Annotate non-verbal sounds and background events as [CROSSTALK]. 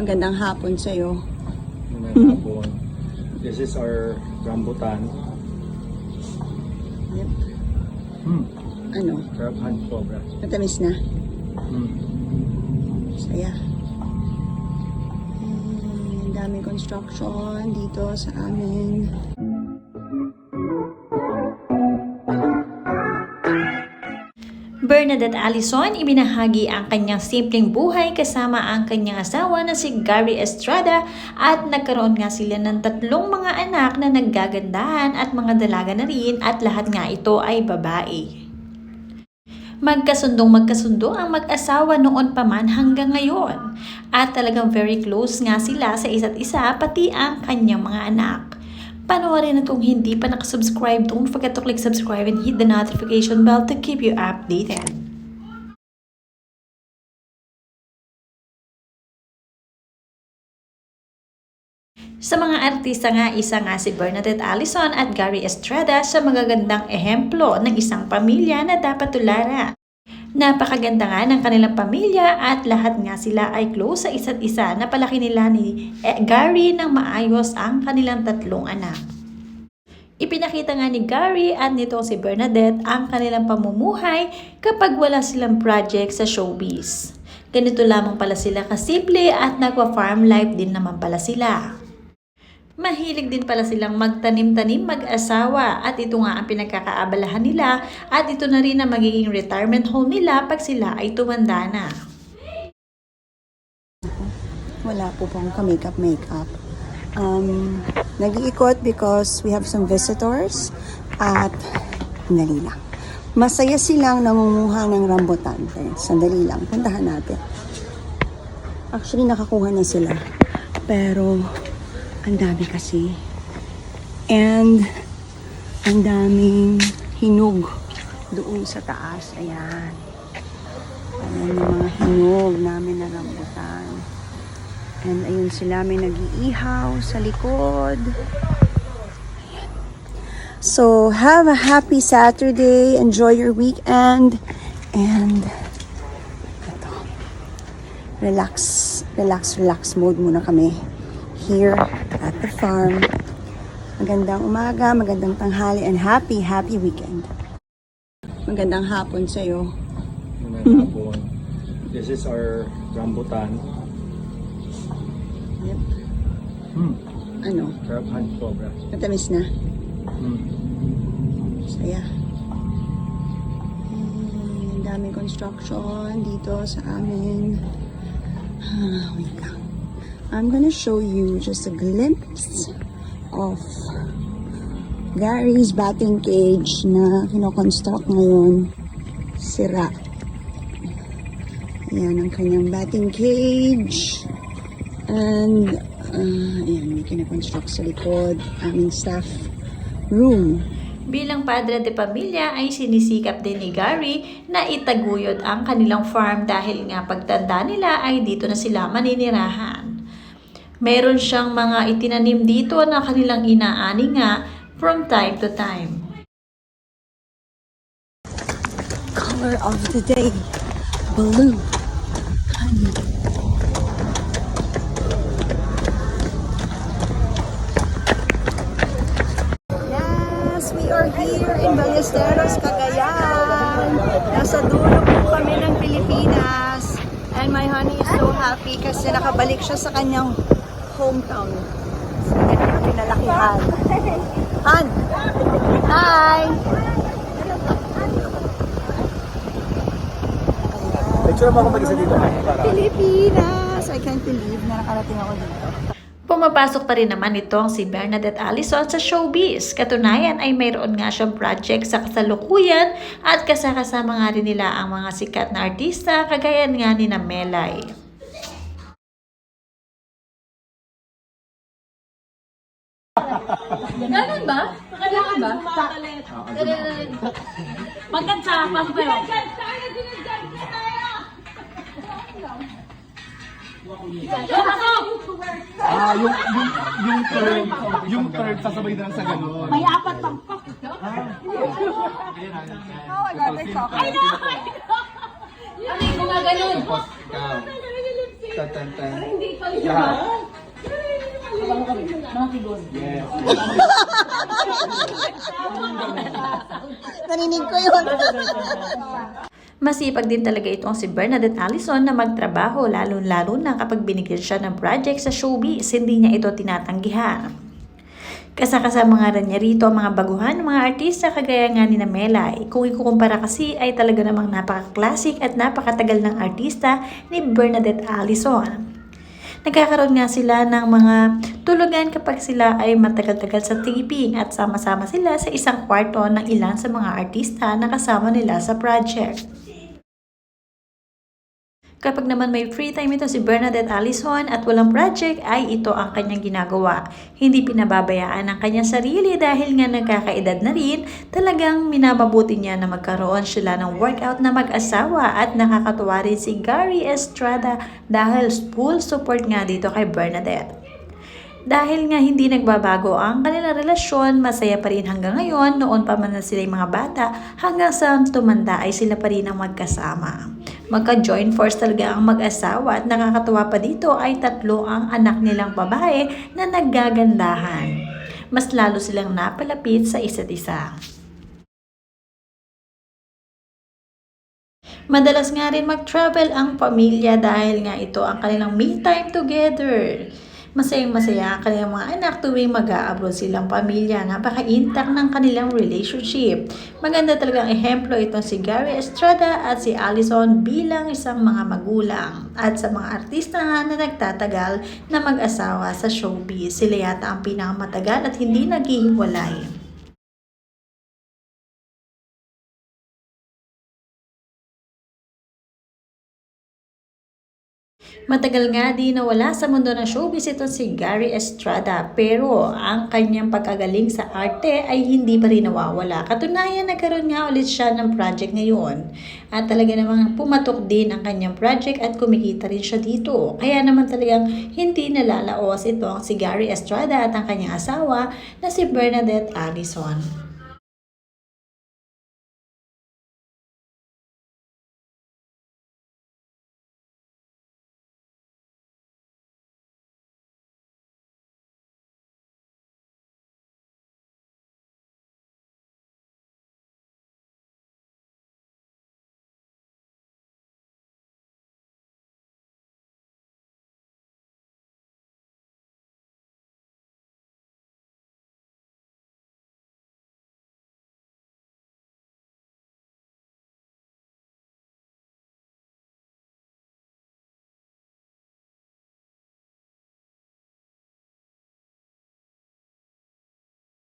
Magandang hapon sa'yo. Magandang [LAUGHS] hapon. This is our rambutan. Yep. Hmm. Ano? Sarap hand sobra. Matamis na? Hmm. Saya. Ang daming construction dito sa amin. Bernadette Allison ibinahagi ang kanyang simpleng buhay kasama ang kanyang asawa na si Gary Estrada at nagkaroon nga sila ng tatlong mga anak na naggagandahan at mga dalaga na rin at lahat nga ito ay babae. Magkasundong magkasundo ang mag-asawa noon pa man hanggang ngayon at talagang very close nga sila sa isa't isa pati ang kanyang mga anak. Panoorin na kung hindi pa nakasubscribe, don't forget to click subscribe and hit the notification bell to keep you updated. Sa mga artista nga, isa nga si Bernadette Allison at Gary Estrada sa magagandang ehemplo ng isang pamilya na dapat tulara. Napakaganda nga ng kanilang pamilya at lahat nga sila ay close sa isa't isa na palaki nila ni eh, Gary ng maayos ang kanilang tatlong anak. Ipinakita nga ni Gary at nito si Bernadette ang kanilang pamumuhay kapag wala silang project sa showbiz. Ganito lamang pala sila kasimple at nagwa-farm life din naman pala sila. Mahilig din pala silang magtanim-tanim mag-asawa at ito nga ang pinagkakaabalahan nila at ito na rin ang magiging retirement home nila pag sila ay tumanda na. Wala po pong ka-makeup makeup. Um, nag-iikot because we have some visitors at sandali lang. Masaya silang namumuha ng rambutan. Sandali lang. Puntahan natin. Actually, nakakuha na sila. Pero, ang dami kasi. And, ang daming hinog doon sa taas. Ayan. Ayan yung mga hinog namin na rambutan. And ayun sila, may nag-iihaw sa likod. So, have a happy Saturday. Enjoy your weekend. And, ito. Relax, relax, relax mode muna kami here at the farm. Magandang umaga, magandang tanghali, and happy, happy weekend. Magandang hapon sa'yo. Magandang hapon. This is our rambutan. Yep. Hmm. Ano? Sarap hand sobra. Matamis na? Hmm. Saya. Ang daming construction dito sa amin. Ah, wait lang. I'm gonna show you just a glimpse of Gary's batting cage na kinoconstruct ngayon. Sira. Ayan ang kanyang batting cage. And, uh, ayan, may kinakonstruct sa likod. Aming staff room. Bilang padre de pamilya ay sinisikap din ni Gary na itaguyod ang kanilang farm dahil nga pagtanda nila ay dito na sila maninirahan. Meron siyang mga itinanim dito na kanilang inaani nga from time to time. color of the day. Blue. Yes we are here in Ballesteros Cagayan. Nasa dulo po kami ng Pilipinas. And my honey is so happy kasi nakabalik siya sa kanyang hometown sa kanyang pinalakihan Han hi Picture mo ako mag-isa dito. Pilipinas! I can't believe na nakarating ako dito. Pumapasok pa rin naman itong si Bernadette Allison sa showbiz. Katunayan ay mayroon nga siyang project sa kasalukuyan at kasakasama nga rin nila ang mga sikat na artista kagaya nga ni na Melay. Ganun ba? Kailangan ba? Magkanta, pasok kayo. Ah, yung, yung, yung third, yung third sasabay na lang sa ganun. May apat pang pak. Ay, no! Ay, no! Ano yung mga ganun? Ikaw. Tan, tan, tan. Hindi pa siya. Mga kigon. Yes. [LAUGHS] Narinig ko yun. [LAUGHS] Masipag din talaga itong si Bernadette Allison na magtrabaho lalo-lalo na kapag binigyan siya ng project sa showbiz, hindi niya ito tinatanggihan. Kasakasama nga rin niya rito ang mga baguhan ng mga artista kagaya nga ni na Melay. Kung ikukumpara kasi ay talaga namang napaka-classic at napakatagal ng artista ni Bernadette Allison. Nagkakaroon nga sila ng mga tulugan kapag sila ay matagal-tagal sa taping at sama-sama sila sa isang kwarto ng ilan sa mga artista na kasama nila sa project. Kapag naman may free time ito si Bernadette Allison at walang project ay ito ang kanyang ginagawa. Hindi pinababayaan ang kanyang sarili dahil nga nagkakaedad na rin, talagang minababuti niya na magkaroon sila ng workout na mag-asawa at nakakatuwa rin si Gary Estrada dahil full support nga dito kay Bernadette. Dahil nga hindi nagbabago ang kanilang relasyon, masaya pa rin hanggang ngayon, noon pa man na sila mga bata, hanggang sa tumanda ay sila pa rin ang magkasama. Magka-join force talaga ang mag-asawa at nakakatuwa pa dito ay tatlo ang anak nilang babae na naggagandahan. Mas lalo silang napalapit sa isa't isa. Madalas nga rin mag-travel ang pamilya dahil nga ito ang kanilang me time together. Masayang masaya ang kanilang mga anak tuwing mag-a-abroad silang pamilya. Napaka-intact ng kanilang relationship. Maganda talagang ehemplo itong si Gary Estrada at si Allison bilang isang mga magulang. At sa mga artista na nagtatagal na mag-asawa sa showbiz, sila yata ang pinakamatagal at hindi naghihiwalay. Matagal nga di nawala sa mundo ng showbiz ito si Gary Estrada pero ang kanyang pagkagaling sa arte ay hindi pa rin nawawala. Katunayan nagkaroon nga ulit siya ng project ngayon at talaga namang pumatok din ang kanyang project at kumikita rin siya dito. Kaya naman talagang hindi nalalaos ito si Gary Estrada at ang kanyang asawa na si Bernadette Allison.